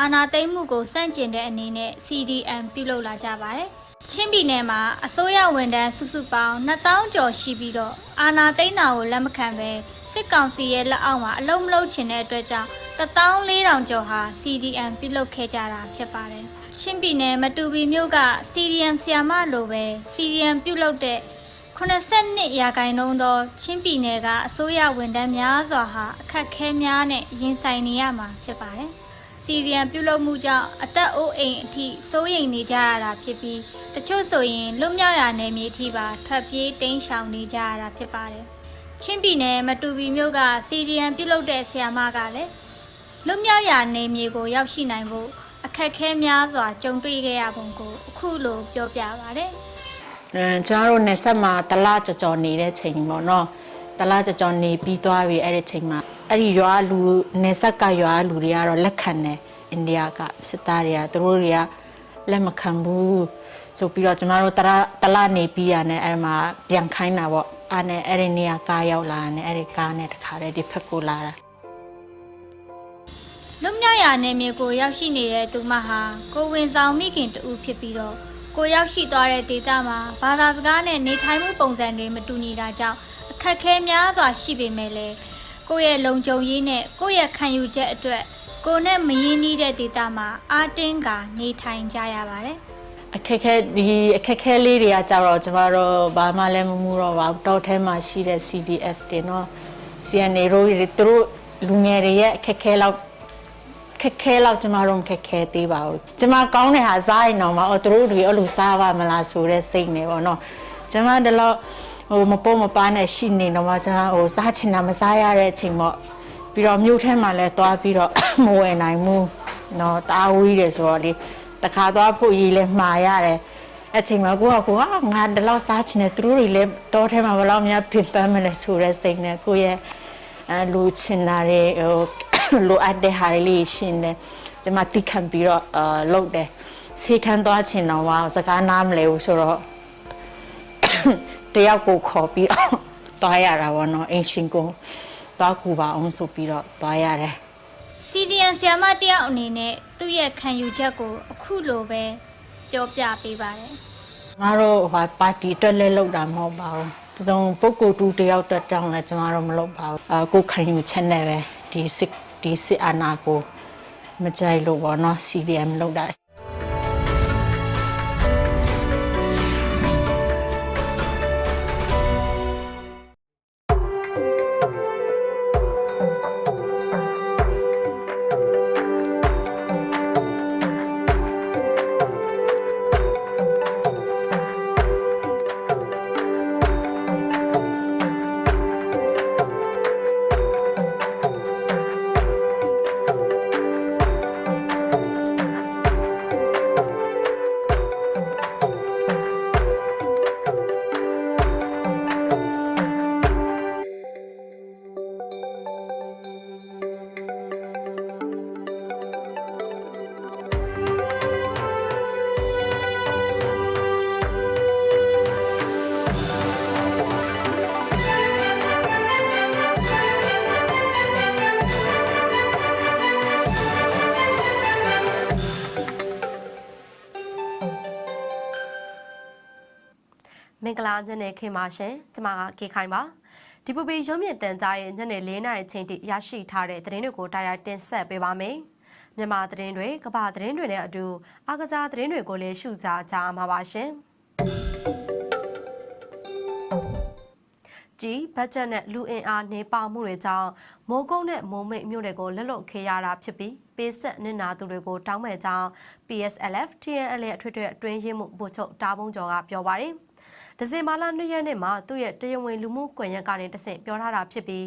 အာဏာသိမ်းမှုကိုစန့်ကျင်တဲ့အနေနဲ့ CDM ပြုလုပ်လာကြပါတယ်။ချင်းပြည်နယ်မှာအစိုးရဝန်ထမ်းစုစုပေါင်း2000ကျော်ရှိပြီးတော့အာဏာသိမ်းတာကိုလက်မခံပဲစစ်ကောင်စီရဲ့လက်အောက်မှာအလုံးမလုံးချင်တဲ့အတွက်ကြောင့်14000ကျော်ဟာ CDM ပြုလုပ်ခဲ့ကြတာဖြစ်ပါတယ်။ချင်းပြည်နယ်မတူပီမြို့က CDM ဆီယာမလိုပဲ CDM ပြုလုပ်တဲ့82ရာခိုင်နှုန်းသောချင်းပြည်နယ်ကအစိုးရဝန်ထမ်းများစွာဟာအခက်အခဲများနဲ့ရင်ဆိုင်နေရမှာဖြစ်ပါတယ်။ စီရီယံပြုလုပ်မှုကြောင့်အသက်အိုးအိမ်အထိစိုးရိမ်နေကြရတာဖြစ်ပြီးတချို့ဆိုရင်လွတ်မြောက်ရာနယ်မြေအထိပါထွက်ပြေးတိမ်းရှောင်နေကြရတာဖြစ်ပါတယ်။ချင်းပြည်နယ်မတူပီမြို့ကစီရီယံပြုလုပ်တဲ့ဆရာမကလည်းလွတ်မြောက်ရာနယ်မြေကိုရောက်ရှိနိုင်ဖို့အခက်အခဲများစွာကြုံတွေ့ခဲ့ရပုံကိုအခုလိုပြောပြပါဗျ။အဲကျွန်တော်တို့နေဆက်မှာတလားကြော်ကြော်နေတဲ့ချိန်ပေါ့နော်တလားကြော်ကြော်နေပြီးသွားပြီအဲ့ဒီချိန်မှာ အဲ့ဒီရွာလူနေဆက်ကရွာလူတွေကတော့လက်ခံတယ်အိန္ဒိယကစစ်သားတွေကသူတို့တွေကလက်မခံဘူးဆိုပြီးတော့ကျမတို့တလားတလားနေပြီးရနဲ့အဲ့မှာပြန်ခိုင်းတာပေါ့အဲ့နဲ့အဲ့ဒီနေရာကားရောက်လာတယ်အဲ့ဒီကားနဲ့တခါတည်းဒီဖက်ကိုလာတာလွတ်မြောက်ရာနယ်မြေကိုရောက်ရှိနေတဲ့သူမဟာကိုဝင်ဆောင်မိခင်တူဖြစ်ပြီးတော့ကိုရောက်ရှိသွားတဲ့ဒေသမှာဘာသာစကားနဲ့နေထိုင်မှုပုံစံတွေမတူညီတာကြောင့်အခက်အခဲများစွာရှိပေမဲ့လည်း ကိုယ့်ရဲ့လုံခြုံရေးနဲ့ကိုယ့်ရဲ့ခံယူချက်အတွက်ကိုနဲ့မရင်းနှီးတဲ့ဒေသမှာအာတင်းက နေထိုင်ကြရပါတယ်အခက်ခဲဒီအခက်ခဲလေးတွေကကြတော့ကျမတို့ဘာမှလည်းမမှုတော့ပါဘူးတောထဲမှာရှိတဲ့ CDF တွေနော် CNA တို့တွေသူတို့လူငယ်တွေရဲ့အခက်ခဲလောက်ခက်ခဲလောက်ကျမတို့မခက်ခဲသေးပါဘူးကျမကောင်းတဲ့ဟာစားရင်တော့မအော်သူတို့တွေအဲ့လိုစားပါမလားဆိုတဲ့စိတ်နဲ့ပေါ့နော်ကျမတလို့ ဟိုမပေါ်မပားနဲ့ရှိနေတော့မှကျမဟိုစားချင်တာမစားရတဲ့အချိန်ပေါ့ပြီးတော့မြို့ထဲမှာလည်းသွားပြီးတော့မဝယ်နိုင်ဘူးနော်တားဝီးတယ်ဆိုတော့လေတခါသွားဖို့ရေးလဲမှားရတယ်အချိန်မှာကိုကကိုကငါဒီလောက်စားချင်တယ်သူတို့တွေလည်းတောထဲမှာဘယ်လောက်များပြင်ပန်းမလဲဆိုတဲ့စိတ်နဲ့ကိုရဲ့အဲလူချင်တာတွေဟိုလိုအပ်တဲ့ဟာတွေလေးရှင်းတယ်ကျမတိခံပြီးတော့အာလုပ်တယ်ဆေးခန်းသွားချင်တော့စကားနားမလဲဘူးဆိုတော့ တယောက်ကိုခေါ်ပြီးတော့သွားရတာပေါ့နော်အင်ရှင်ကိုသွားကူပါအောင်ဆိုပြီးတော့သွားရတယ် CDN ဆီယာမတယောက်အနေနဲ့သူ့ရဲ့ခံယူချက်ကိုအခုလိုပဲပြောပြပေးပါတယ်ကျမတို့ဟိုပါတီအတွက်လည်းလုပ်တာမဟုတ်ပါဘူး။ဒီဆုံးပုဂ္ဂိုလ်တူတယောက်တက်တောင်းလည်းကျမတို့မလုပ်ပါဘူး။အာကိုယ်ခံယူချက်နဲ့ပဲဒီစစ်ဒီစစ်အာဏာကိုမကြိုက်လို့ပေါ့နော် CDM လုပ်တာ မင်္ဂလာညနေခင်းပါရှင်ကျမကကေခိုင်ပါဒီပူပီရုံးမြင့်တန်ကြားရဲ့ညနေ၄နာရီချိန်ထိရရှိထားတဲ့သတင်းတွေကိုတာယာတင်ဆက်ပေးပါမယ်မြန်မာသတင်းတွေကမ္ဘာသတင်းတွေနဲ့အတူအားကစားသတင်းတွေကိုလည်းရှုစားကြမှာပါရှင်ကြီးဘတ်ဂျက်နဲ့လူအင်အားနေပါမှုတွေကြောင့်မိုးကုတ်နဲ့မိုးမိတ်မြို့တွေကိုလက်လွတ်ခေရတာဖြစ်ပြီးပေးဆက်နစ်နာသူတွေကိုတောင်းမဲ့ကြောင်း PSLF TNL ရဲ့အထွေထွေအတွင်းရေးမှုဗိုလ်ချုပ်တားဘုံကျော်ကပြောပါတယ်။ ဒီဇင်ဘာလ2ရက်နေ့မှာသူ့ရဲ့တရားဝင်လူမှုကွန်ရက်ကနေတဆင့်ပြောထားတာဖြစ်ပြီး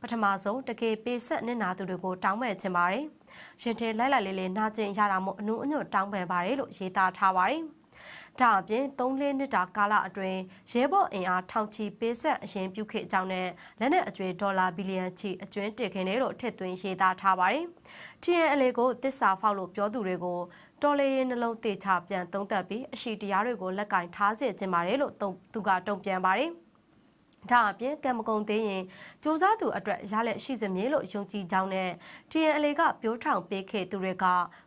ပထမဆုံးတကယ်ပေးဆက်နစ်နာသူတွေကိုတောင်းမဲ့ခြင်းပါတယ်။ရင်ထဲလိုက်လိုက်လေးလေးနာကျင်ရတာမို့အနုအညွတ်တောင်းပန်ပါတယ်လို့ရေးသားထားပါတယ်။ဒါအပြင်3လနှစ်တာကာလအတွင်းရဲဘော်အင်အားထောင်ချီပေးဆက်အရင်ပြုခဲ့အကြောင်းနဲ့လက်နက်အကျွေးဒေါ်လာဘီလီယံချီအကျွင်းတင်ခဲ့တယ်လို့ထည့်သွင်းရေးသားထားပါတယ်။ TNL ကိုတစ္ဆာဖောက်လို့ပြောသူတွေကို တော်လေးရင်နှလုံးတေချပြန်သုံးသပ်ပြီးအရှိတရားတွေကိုလက်ကင်ထားစေခြင်းပါတယ်လို့သူကတုံ့ပြန်ပါတယ်။ဒါအပြင်ကံမကုံသေးရင်စ조사သူအတွက်ရလက်ရှိစမြေလို့ယုံကြည်ကြောင်းနဲ့ TNL ကပြိုးထောင်ပေးခဲ့သူတွေက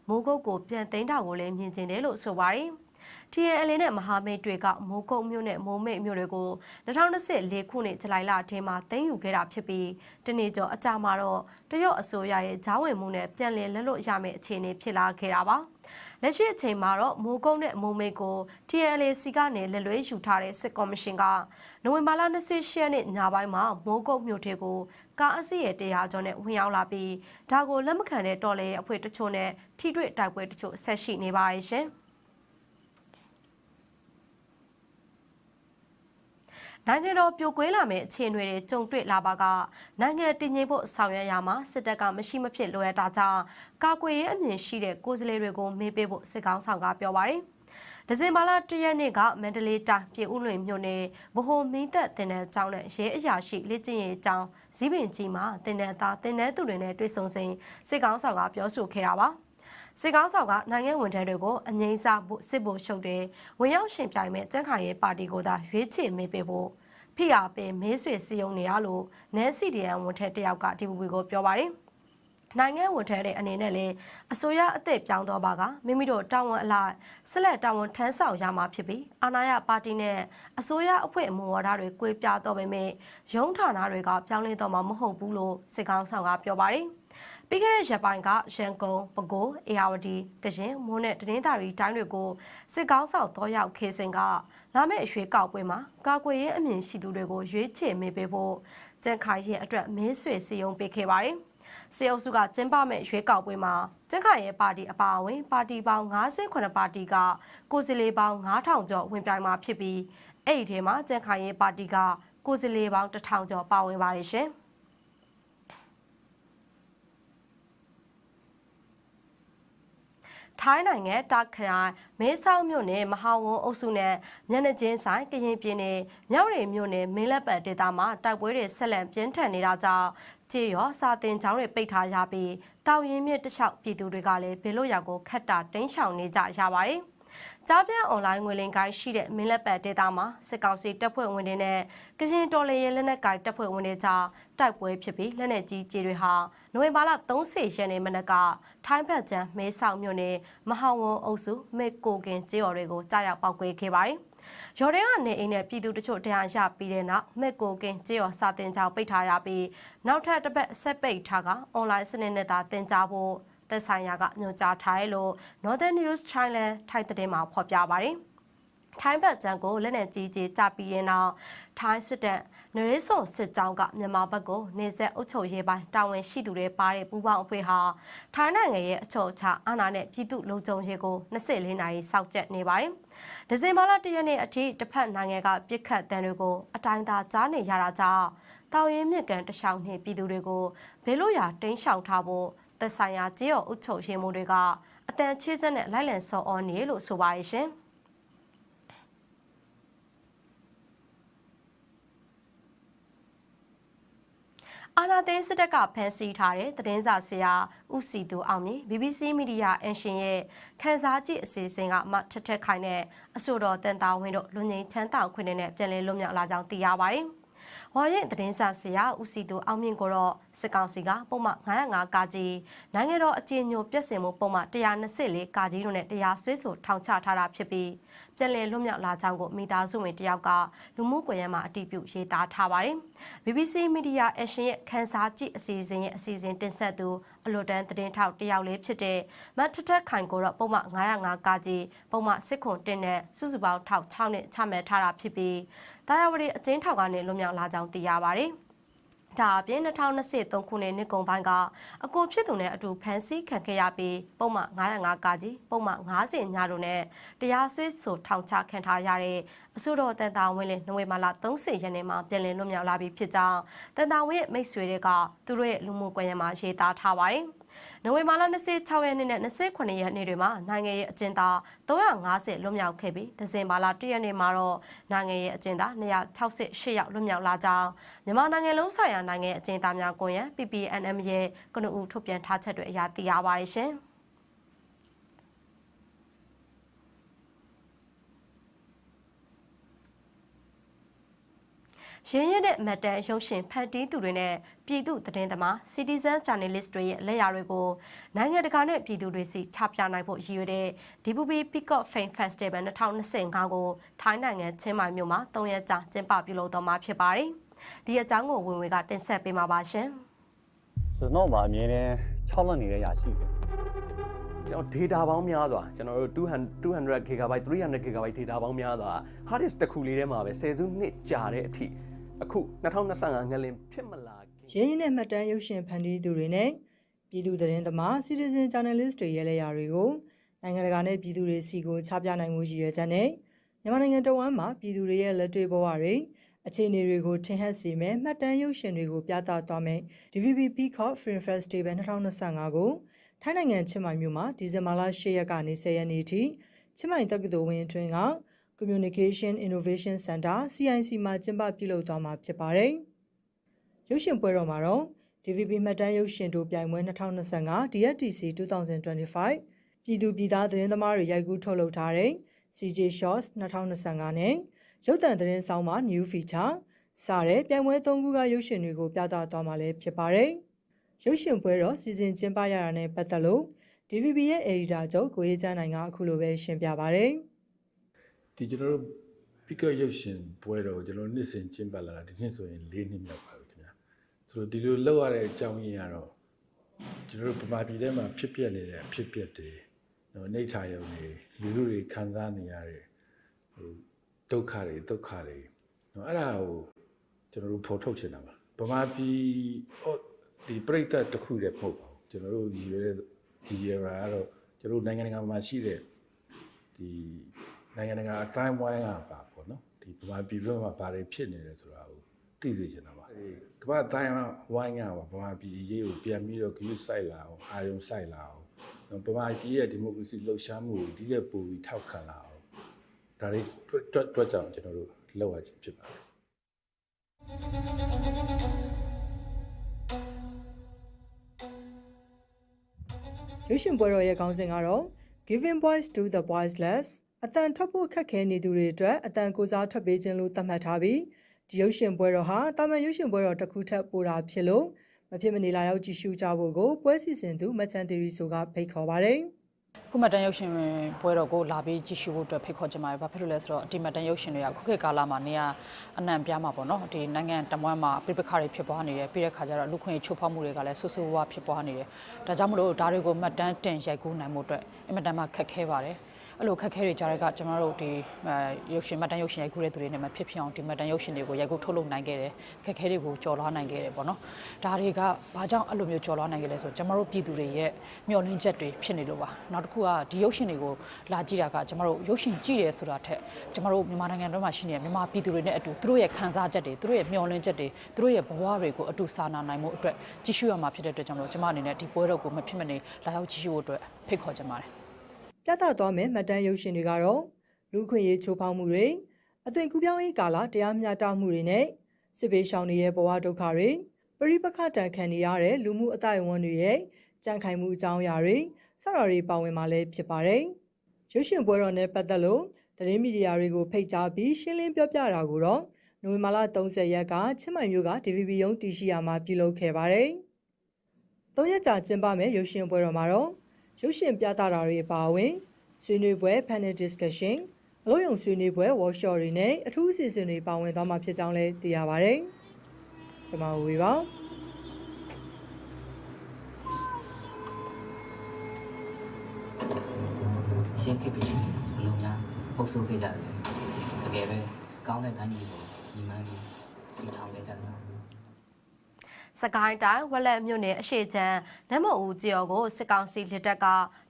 မိုးကုတ်ကိုပြန်သိမ်းတာကိုလည်းမြင်ကျင်တယ်လို့ဆိုပါတယ်။ TNL နဲ့မဟာမိတ်တွေကမိုးကုတ်မြို့နဲ့မိုးမိတ်မြို့တွေကို2024ခုနှစ်ဇူလိုင်လအထိမှာသိမ်းယူခဲ့တာဖြစ်ပြီးတနေ့ကျော်အကြာမှာတော့တရုတ်အစိုးရရဲ့ဂျားဝင်မှုနဲ့ပြန်လည်လက်လွတ်ရမယ့်အခြေအနေဖြစ်လာခဲ့တာပါ။ လက်ရှိအချိန်မှာတော့မိုးကုတ်နဲ့မိုးမိတ်ကို TNLC ကနေလက်လွဲယူထားတဲ့စစ်ကော်မရှင်ကနိုဝင်ဘာလ28ရက်နေ့ညပိုင်းမှာမိုးကုတ်မြို့ထဲကိုကားအစီးရဲ့တရားကျော်နဲ့ဝင်ရောက်လာပြီးဒါကိုလက်မခံတဲ့တော်လှန်ရေးအဖွဲ့တချို့နဲ့ထိတွေ့တိုက်ပွဲတချို့ဆက်ရှိနေပါရဲ့ရှင်။ နိုင်ငံတော်ပြိုကွဲလာမယ့်အခြေအနေတွေကြုံတွေ့လာပါကနိုင်ငံတည်ငြိမ်ဖို့ဆောင်ရွက်ရမှာစစ်တပ်ကမရှိမဖြစ်လိုအပ်တာကြောင့်ကာကွယ်ရေးအမြင်ရှိတဲ့ကိုယ်စားလှယ်တွေကိုမေးပေးဖို့စစ်ကောင်ဆောင်ကပြောပါတယ်။ဒဇင်ဘာလ၁ရက်နေ့ကမန္တလေးတိုင်းပြည်ဦးလွင်မြို့နယ်ဗဟိုမင်းသက်တင်တဲ့ကျောင်းနဲ့ရဲအရာရှိလက်ကျင့်ရေးကျောင်းဇီးပင်ကြီးမှာတင်တဲ့သားတင်တဲ့သူတွေနဲ့တွေ့ဆုံစဉ်စစ်ကောင်ဆောင်ကပြောဆိုခဲ့တာပါ။ စစ်ကောင်းဆောင်ကနိုင်ငံဝန်ထမ်းတွေကိုအငိမ့်စားဖို့စစ်ဖို့ရှုပ်တယ်ဝင်ရောက်ရှင်ပြိုင်မဲ့ကြန့်ခိုင်ရဲ့ပါတီကိုသာရွေးချယ်မေးပေးဖို့ဖိအားပေးမေးဆွေစီယုံနေရလို့နန်းစီဒီအန်ဝန်ထမ်းတယောက်ကဒီဘူဘီကိုပြောပါတယ်နိုင်ငံဝန်ထမ်းတဲ့အနေနဲ့လည်းအစိုးရအသက်ပြောင်းတော့ပါကမိမိတို့တာဝန်အလိုက်ဆက်လက်တာဝန်ထမ်းဆောင်ရမှာဖြစ်ပြီးအာဏာရပါတီနဲ့အစိုးရအဖွဲ့အမူဝါဒတွေကွေးပြားတော့ပေမဲ့ရုံးဌာနတွေကပြောင်းလဲတော့မှာမဟုတ်ဘူးလို့စစ်ကောင်ဆောင်ကပြောပါတယ် ပြီးခဲ့တဲ့ရက်ပိုင်းကရန်ကုန်ပဲခူးအေရဝတီကရင်မွန်းနဲ့တနင်္သာရီတိုင်းတွေကိုစစ်ကောင်းဆောင်တော့ရောက်ခေစဉ်ကလာမယ့်အရွေးကောက်ပွဲမှာကာကွယ်ရေးအမြင်ရှိသူတွေကိုရွေးချယ်မေးပေးဖို့ကြန့်ခိုင်ရဲ့အတွက်မင်းဆွေစီယုံပေးခဲ့ပါတယ်။စေအုပ်စုကကျင်းပမဲ့ရွေးကောက်ပွဲမှာကျန့်ခိုင်ရဲ့ပါတီအပါအဝင် ပါတီပေါင်း58ပါတီကကိုယ်စားလှယ်ပေါင်း9000ကျော်ဝင်ပြိုင်မှာဖြစ်ပြီးအဲ့ဒီထဲမှာကျန့်ခိုင်ရဲ့ပါတီကကိုယ်စားလှယ်ပေါင်း1000ကျော်ပါဝင်ပါတယ်ရှင်။ ထိုင်းနိုင်ငံတာခရိုင်မဲဆောက်မြို့နယ်မဟာဝုံအုပ်စုနဲ့မျက်နှာချင်းဆိုင်ကရင်ပြည်နယ်မြောက်ရီမြို့နယ်မင်းလက်ပတ်ဒေသမှာတိုက်ပွဲတွေဆက်လက်ပြင်းထန်နေတာကြောင့်ကြေးရောစာတင်ကျောင်းတွေပိတ်ထားရပြီးတောင်ရင်မြစ်တလျှောက်ပြည်သူတွေကလည်းဘေလို့ရောက်ကိုခတ်တာတင်းရှောင်နေကြရပါတယ်။ ကြားပြန့်အွန်လိုင်းငွေလင်ကိုင်းရှိတဲ့မင်းလက်ပတ်ဒေတာမှာစစ်ကောင်စီတပ်ဖွဲ့ဝင်တွေနဲ့ကရင်တော်လေရဲလက်နက်ကိုင်းတပ်ဖွဲ့ဝင်တွေကြားတိုက်ပွဲဖြစ်ပြီးလက်နက်ကြီးကြေတွေဟာနိုဝင်ဘာလ30ရက်နေ့မနက်ကထိုင်းဘက်ကျန်းမဲဆောက်မြို့နယ်မဟာဝွန်အုပ်စုမေကိုကင်ကျေးော်တွေကိုကြားရောက်ပောက်ကွဲခဲ့ပါတယ်။ရော်ဒန်ကနေအိမ်နဲ့ပြည်သူတချို့တရားရပြီးတဲ့နောက်မက်ကိုကင်ကျေးော်စာတင်ကြောင်ပိတ်ထားရပြီးနောက်ထပ်တစ်ပတ်ဆက်ပိတ်ထားကအွန်လိုင်းစနစ်နဲ့သာတင်ကြားဖို့ သက်ဆိုင်ရာကညွှန်ကြားထားတယ်လို့ Northern News Thailand ထိုင်းသတင်းမှာဖော်ပြပါတယ်။ထိုင်းဘက်ကျန်ကိုလက်နက်ကြီးကြီးကြပြီးတဲ့နောက်ထိုင်းစစ်တပ်နရေဆွန်စစ်ကြောင်းကမြန်မာဘက်ကိုနေဆက်အုပ်ချုပ်ရေးပိုင်းတာဝန်ရှိသူတွေပါတဲ့ပူးပေါင်းအဖွဲ့ဟာထိုင်းနိုင်ငံရဲ့အချုပ်အခြာအာဏာနဲ့ပြည်သူလုံခြုံရေးကို24နာရီစောင့်ကြပ်နေပါတယ်။ဒီဇင်ဘာလ၁ရက်နေ့အထိတစ်ဖက်နိုင်ငံကပြစ်ခတ်တံတွေကိုအတိုင်းသာကြားနေရတာကြောင့်တောင်ရင်မြစ်ကန်တခြားနှင့်ပြည်သူတွေကိုဘယ်လိုရာတင်းရှောင်ထားဖို့ သက်ဆိုင်ရာကြေးရော်အုပ်ချုပ်ရေးမှုတွေကအတန်ချေးစက်နဲ့လိုက်လံစော်အော်နေလို့ဆိုပါရရှင်။အာနာသိန်းစစ်တပ်ကဖမ်းဆီးထားတဲ့သတင်းစာဆရာဦးစီသူအောင်မြင့် BBC မီဒီယာအန်ရှင်ရဲ့ခန်းစားကြည့်အစီအစဉ်ကမထထက်ခိုင်တဲ့အဆိုတော်တန်တာဝင်းတို့လူငင်းချမ်းတောင်ခွင့်နဲ့ပြန်လည်လွတ်မြောက်လာကြောင်းသိရပါတယ်။ ဝါရင်သတင်းစာဆရာဦးစီသူအောင်မြင့်ကိုတော့စစ်ကောင်စီကပုံမှန်905ကာကြီးနိုင်ငံတော်အကျဉ်းညိုပြည့်စင်မှုပုံမှန်124ကာကြီးတို့နဲ့တရားစွဲဆိုထောင်ချထားတာဖြစ်ပြီး ပြန်လည်လွတ်မြောက်လာကြောင်းကိုမိသားစုဝင်တယောက်ကလူမှုကွန်ရက်မှာအတည်ပြုရေးသားထားပါတယ်။ BBC Media Action ရဲ့ခန်းစားကြည့်အစီအစဉ်ရဲ့အစီအစဉ်တင်ဆက်သူအလွတ်တန်းသတင်းထောက်တယောက်လေးဖြစ်တဲ့မတ်ထထခိုင်ကိုတော့ပုံမှန်905ကာကြီးပုံမှန်စစ်ခွန်တင်နဲ့စုစုပေါင်းထောက်6နဲ့ချမှတ်ထားတာဖြစ်ပြီးတာယာဝတီအကျဉ်းထောက်ကနေလွတ်မြောက်လာကြောင်းသိရပါတယ်။ ဒါအပြင်2023ခုနှစ်နှစ်ကုန်ပိုင်းကအကိုဖြစ်သူနဲ့အတူဖမ်းဆီးခံခဲ့ရပြီးပုံမှန်905ကာကြီးပုံမှန်90ညတို့နဲ့တရားစွဲဆိုထောင်ချခံထားရတဲ့အဆိုတော်တန်တာဝင်းလင်းနိုဝင်ဘာလ30ရက်နေ့မှာပြည်လည်လွတ်မြောက်လာပြီးဖြစ်ကြောင်းတန်တာဝင်းရဲ့မိတ်ဆွေတွေကသူတို့ရဲ့လူမှုကွန်ရက်မှာရေးသားထားပါတယ်။ နိုဝင်ဘာလ26ရက်နေ့နဲ့29ရက်နေ့တွေမှာနိုင်ငံရဲ့အကျဉ်းသား350လွတ်မြောက်ခဲ့ပြီးဒီဇင်ဘာလ1ရက်နေ့မှာတော့နိုင်ငံရဲ့အကျဉ်းသား268ယောက်လွတ်မြောက်လာကြောင်းမြန်မာနိုင်ငံလုံးဆိုင်ရာနိုင်ငံအကျဉ်းသားများကွန်ရက် PPNM ရဲ့ကနဦးထုတ်ပြန်ထားချက်တွေအရသိရပါတယ်ရှင်။ ရင်းရင်းတဲ့မတ်တန်ရုံရှင်ဖန်တီးသူတွေနဲ့ပြည်သူသတင်းသမား Citizen Journalist တွေရဲ့လက်ရာတွေကိုနိုင်ငံတကာနဲ့ပြည်သူတွေစီချပြနိုင်ဖို့ရည်ရွယ်တဲ့ DBB Peacock Film Festival 2025ကိုထိုင်းနိုင်ငံချင်းမိုင်မြို့မှာ၃ရက်ကြာကျင်းပပြုလုပ်တော့မှာဖြစ်ပါတယ်။ဒီအကြောင်းကိုဝင်ဝင်ကတင်ဆက်ပေးမှာပါရှင်။ကျွန်တော်ဗာအမြင်နဲ့6လက်နေတဲ့ຢာရှိတယ်ကျွန်တော် data ပေါင်းများစွာကျွန်တော်တို့200 200 GB 300 GB data ပေါင်းများစွာ hard disk တစ်ခုလေးထဲမှာပဲ10စုနှစ်ကြာတဲ့အထိ အခု2025ငလင်ဖြစ်မလာခင်ရင်းရင်းနဲ့မှတ်တမ်းရုပ်ရှင်ဖန်တီးသူတွေနဲ့ပြည်သူသတင်းသမား citizen journalist တွေရဲ့လက်ရာတွေကိုနိုင်ငံတကာနဲ့ပြည်သူတွေစီကိုချပြနိုင်မှုရည်ရွယ်ချက်နဲ့မြန်မာနိုင်ငံတော်ဝန်မှာပြည်သူတွေရဲ့လက်တွေ့ဘဝတွေအခြေအနေတွေကိုထင်ဟပ်စေမဲ့မှတ်တမ်းရုပ်ရှင်တွေကိုပြသသွားမယ် DVB Peacock Film Festival 2025ကိုထိုင်းနိုင်ငံချင်းမိုင်မြို့မှာဒီဇင်ဘာလ10ရက်ကနေ10ရက်နေ့ထိချင်းမိုင်တက္ကသိုလ်ဝင်းအတွင်းက Communication Innovation Center CIC မှာကျင်းပပြုလုပ်သွားမှာဖြစ်ပါတယ်။ရုပ်ရှင်ပွဲတော်မှာတော့ DVB မှတ်တမ်းရုပ်ရှင်တို့ပြိုင်ပွဲ2025 DFTC 2025ပြည်သူပြည်သားသတင်းသမားတွေရိုက်ကူးထုတ်လုပ်ထားတဲ့ CJ Shorts 2025နဲ့ရုပ်သံသတင်းဆောင်မှာ New Feature စတဲ့ပြိုင်ပွဲ၃ခုကရုပ်ရှင်တွေကိုပြသသွားမှာလည်းဖြစ်ပါတယ်။ရုပ်ရှင်ပွဲတော်စီစဉ်ကျင်းပရတာနဲ့ပတ်သက်လို့ DVB ရဲ့ editor ချုပ်ကိုရေးချမ်းနိုင်ကအခုလိုပဲရှင်းပြပါတယ်။ ဒီကျွန်တော်တို့ picker ရုပ်ရှင်ပွဲတော်ကိုကျွန်တော်တို့နှစ်စဉ်ကျင်းပလာတာဒီနှစ်ဆိုရင်၄နှစ်မြောက်ပါပြီခင်ဗျာဆိုတော့ဒီလိုလောက်ရတဲ့အကြောင်းရင်းကတော့ကျွန်တော်တို့ဗမာပြည်ထဲမှာဖြစ်ပျက်နေတဲ့အဖြစ်ပျက်တွေနော်နှိဋ္ဌာယုံတွေလူလူတွေခံစားနေရတဲ့ဟိုဒုက္ခတွေဒုက္ခတွေနော်အဲ့ဒါကိုကျွန်တော်တို့ဖော်ထုတ်ချင်တာပါဗမာပြည်ဟောဒီပြိတ္တတစ်ခုတည်းမဟုတ်ပါဘူးကျွန်တော်တို့ရည်ရွယ်တဲ့ဒီရရာကတော့ကျွန်တော်တို့နိုင်ငံတကာမှာရှိတဲ့ဒီ နိုင်ငံတကာအတိုင်းဝိုင်းကပါပေါ့နော်ဒီဗမာပြည်ဘက်မှာဘာတွေဖြစ်နေလဲဆိုတာကိုသိစေချင်တာပါဒီကမ္ဘာအတိုင်းဝိုင်းကပါဗမာပြည်အရေးကိုပြန်ပြီးတော့ဂရုစိုက်လာအောင်အာရုံစိုက်လာအောင်နော်ဗမာပြည်ရဲ့ဒီမိုကရေစီလှုပ်ရှားမှုကိုဒီရဲ့ပိုပြီးထောက်ခံလာအောင်ဒါတွေတွတ်တွတ်တွတ်ကြောင့်ကျွန်တော်တို့လောက်ရခြင်းဖြစ်ပါတယ်ရုပ်ရှင်ပွဲတော်ရဲ့ခေါင်းစဉ်ကတော့ Giving Voice to the Voiceless အတန်ထွက်ဖို့ခက်ခဲနေသူတွေအတွက်အတန်ကိုစားထွက်ပေးခြင်းလို့သတ်မှတ်ထားပြီးဒီရုပ်ရှင်ပွဲတော်ဟာတာမန်ရုပ်ရှင်ပွဲတော်တစ်ခုထပ်ပိုတာဖြစ်လို့မဖြစ်မနေလာရောက်ကြည့်ရှုကြဖို့ကိုပွဲစီစဉ်သူမချန်တီရီဆိုကဖိတ်ခေါ်ပါတယ်။ခုမှတ်တမ်းရုပ်ရှင်ပွဲတော်ကိုလာပြီးကြည့်ရှုဖို့အတွက်ဖိတ်ခေါ်ချင်ပါတယ်။ဘာဖြစ်လို့လဲဆိုတော့ဒီမှတ်တမ်းရုပ်ရှင်တွေကခုခေတ်ကာလမှာနေရအနှံ့ပြားမှာပေါ့နော်။ဒီနိုင်ငံတမွမ်းမှာပြပခါတွေဖြစ်ပွားနေတယ်။ပြီးတဲ့ခါကျတော့လူခွင့်ချိုးဖောက်မှုတွေကလည်းဆူဆူဝါးဖြစ်ပွားနေတယ်။ဒါကြောင့်မလို့ဒါတွေကိုမှတ်တမ်းတင်ရိုက်ကူးနိုင်မှုအတွက်အင်မတန်မှခက်ခဲပါတယ်။ အဲ့လိုခက်ခဲတွေကြားတဲ့ကကျွန်တော်တို့ဒီရုပ်ရှင်မှတ်တမ်းရုပ်ရှင်ရိုက်ကူးတဲ့သူတွေနဲ့မှဖြစ်ဖြစ်အောင်ဒီမှတ်တမ်းရုပ်ရှင်တွေကိုရိုက်ကူးထုတ်လုပ်နိုင်ခဲ့တယ်ခက်ခဲတွေကိုကျော်လွှားနိုင်ခဲ့တယ်ပေါ့နော်ဒါတွေကဘာကြောင့်အဲ့လိုမျိုးကျော်လွှားနိုင်ခဲ့လဲဆိုတော့ကျွန်တော်တို့ပြည်သူတွေရဲ့မျှော်လင့်ချက်တွေဖြစ်နေလို့ပါနောက်တစ်ခုကဒီရုပ်ရှင်တွေကိုလာကြည့်တာကကျွန်တော်တို့ရုပ်ရှင်ကြည့်တယ်ဆိုတာထက်ကျွန်တော်တို့မြန်မာနိုင်ငံတော်မှာရှိနေတဲ့မြန်မာပြည်သူတွေနဲ့အတူသူတို့ရဲ့ခံစားချက်တွေသူတို့ရဲ့မျှော်လင့်ချက်တွေသူတို့ရဲ့ဘဝတွေကိုအတူစာနာနိုင်မှုအတွက်ကြည့်ရှုရမှာဖြစ်တဲ့အတွက်ကြောင့်မလို့ကျွန်မအနေနဲ့ဒီပွဲတော်ကိုမဖြစ်မနေလာရောက်ကြည့်ရှုဖို့အတွက်ဖိတ်ခေါ်ချင်ပါတယ် ပြသသွားမယ်မှတ်တမ်းရုပ်ရှင်တွေကတော့လူခွင့်ရေးချိုးဖောက်မှုတွေအသွင်ကူးပြောင်းရေးကာလတရားမျှတမှုတွေနဲ့စစ်ဘေးရှောင်တွေရဲ့ဘဝဒုက္ခတွေပရိပခတန်ခံနေရတဲ့လူမှုအတိုင်းအဝန်တွေရဲ့ကြံ့ခိုင်မှုအကြောင်းအရာတွေစတာတွေပါဝင်มาလည်းဖြစ်ပါတယ်။ရုပ်ရှင်ပွဲတော်နဲ့ပတ်သက်လို့သတင်းမီဒီယာတွေကိုဖိတ်ကြားပြီးရှင်းလင်းပြောပြတာကိုတော့နိုဝင်ဘာလ30ရက်ကချင်းမိုင်မြို့က DVB ရုံးတီရှိယာမှာပြုလုပ်ခဲ့ပါတယ်။၃ရက်ကြာကျင်းပမယ်ရုပ်ရှင်ပွဲတော်မှာတော့ ရုပ်ရှင်ပြသတာတွေအပါအဝင်ဆွေးနွေးပွဲ panel discussion အလို့ယုံဆွေးနွေးပွဲ workshop တွေနဲ့အထူးအစီအစဉ်တွေပါဝင်သွားမှာဖြစ်ကြောင်းလည်းသိရပါဗျ။ကျွန်မဝေပါရှင်းခေတ်ပြည်ဘလုံးများအုပ်စိုးခဲ့ကြတယ်တကယ်ပဲကောင်းတဲ့တိုင်းပြည်ကိုကြီးမှန်းပြီးတည်ထောင်ခဲ့ကြတယ် စကိုင်းတိုင်းဝက်လက်မြို့နယ်အရှိချမ်းနတ်မဦးကျော်ကိုစစ်ကောင်စီလက်ထက်က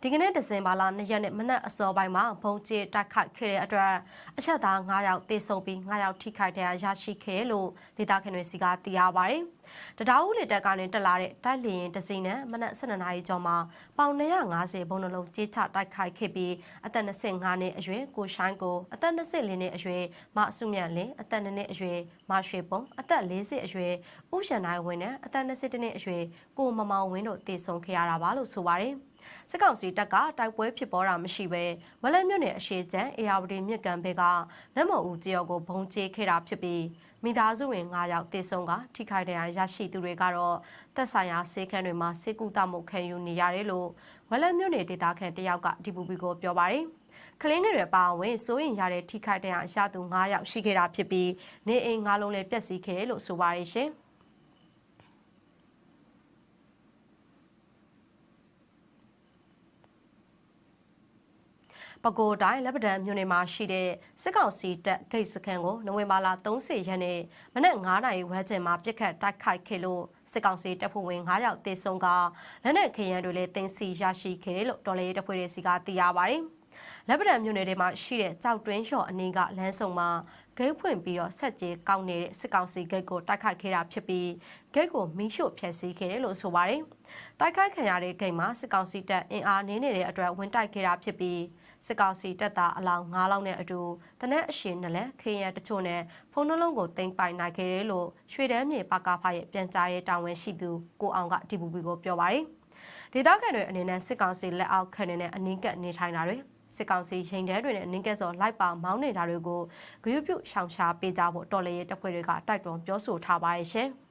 ဒီကနေ့ဒီဇင်ဘာလ2ရက်နေ့မနက်အစောပိုင်းမှာဘုံကျဲတိုက်ခိုက်ခဲ့တဲ့အတွက်အချက်သား9ယောက်တေဆုံးပြီး9ယောက်ထိခိုက်ဒဏ်ရာရရှိခဲ့တယ်လို့ဒေသခံတွေစီကသိရပါတယ်။တဒါဦးလက်တက်ကနေတက်လာတဲ့တိုက်လျင်တစီနဲ့မနက်12နာရီကျော်မှာပေါင်250ဘုံနှလုံးကြေးချတိုက်ခိုက်ခဲ့ပြီးအသက်25နှစ်အရွယ်ကိုရှိုင်းကိုအသက်24နှစ်အရွယ်မအစုမြတ်လင်းအသက်2နှစ်အရွယ်မရွှေပုံအသက်40အရွယ်ဥရှန်နိုင်ဝင်းနဲ့အသက်22နှစ်အရွယ်ကိုမမောင်ဝင်းတို့တည်ဆုံခဲ့ရတာပါလို့ဆိုပါတယ်။ စစ်ကောင်စီတပ်ကတိုက်ပွဲဖြစ်ပေါ်တာမရှိဘဲဝက်လက်မြို့နယ်အရှိချမ်းအေယာဝတီမြစ်ကမ်းဘက်ကနတ်မော်ဦးကျော်ကိုဘုံကျဲခဲ့တာဖြစ်ပြီးမိသားစုဝင်9ယောက်တေဆုံးကထိခိုက်ဒဏ်ရာရရှိသူတွေကတော့သက်ဆိုင်ရာဆေးခန်းတွေမှာစေကူတမှုခံယူနေရတယ်လို့ဝက်လက်မြို့နယ်ဒေသခံတယောက်ကဒီပူပီကိုပြောပါတယ်။ကလင်းငယ်တွေပါဝင်စိုးရင်ရတဲ့ထိခိုက်ဒဏ်ရာရသူ9ယောက်ရှိခဲ့တာဖြစ်ပြီးနေအိမ်9လုံးလည်းပျက်စီးခဲ့တယ်လို့ဆိုပါတယ်ရှင်။ ပဲခူးတိုင်းလက်ပံတန်းမြို့နယ်မှာရှိတဲ့စစ်ကောင်စီတပ်ဂိတ်စခန်းကိုနိုဝင်ဘာလ30ရက်နေ့မနက်9:00နာရီဝန်းကျင်မှာပြစ်ခတ်တိုက်ခိုက်ခဲ့လို့စစ်ကောင်စီတပ်ဖွဲ့ဝင်9ယောက်တေဆုံးကလက်နက်ခရမ်းတွေလည်းတင်စီရရှိခဲ့တယ်လို့တော်လေးတပ်ဖွဲ့တွေစီကသိရပါတယ်။လက်ပံတန်းမြို့နယ်ထဲမှာရှိတဲ့ကြောက်တွင်းလျှော်အနီးကလမ်းဆုံမှာဂိတ်ဖွင့်ပြီးတော့ဆက်ကြေကောက်နေတဲ့စစ်ကောင်စီဂိတ်ကိုတိုက်ခိုက်ခဲ့တာဖြစ်ပြီးဂိတ်ကိုမီးရှို့ဖျက်ဆီးခဲ့တယ်လို့ဆိုပါတယ်။တိုက်ခိုက်ခံရတဲ့ဂိတ်မှာစစ်ကောင်စီတပ်အင်အားနည်းနေတဲ့အတွက်ဝင်တိုက်ခဲ့တာဖြစ်ပြီး စစ်ကောင်စီတပ်သားအလောင်း9လောင်းနဲ့အတူတနက်အရှင်နဲ့လည်းခေရန်တချို့နဲ့ဖုန်းနှလုံးကိုတင်ပိုင်နိုင်ခဲ့တယ်လို့ရွှေတန်းမြေပကဖရဲ့ပြန်ကြားရေးတာဝန်ရှိသူကိုအောင်ကဒီပူပီကိုပြောပါတယ်။ဒေသခံတွေအနေနဲ့စစ်ကောင်စီလက်အောက်ခံနေတဲ့အနည်းကပ်နေထိုင်တာတွေစစ်ကောင်စီရင်တဲတွေနဲ့အနည်းကပ်စောလိုက်ပါမောင်းနေတာတွေကိုဂရုပြုရှောင်ရှားပေးကြဖို့တော်လည်းတပ်ဖွဲ့တွေကတိုက်တွန်းပြောဆိုထားပါရဲ့ရှင်။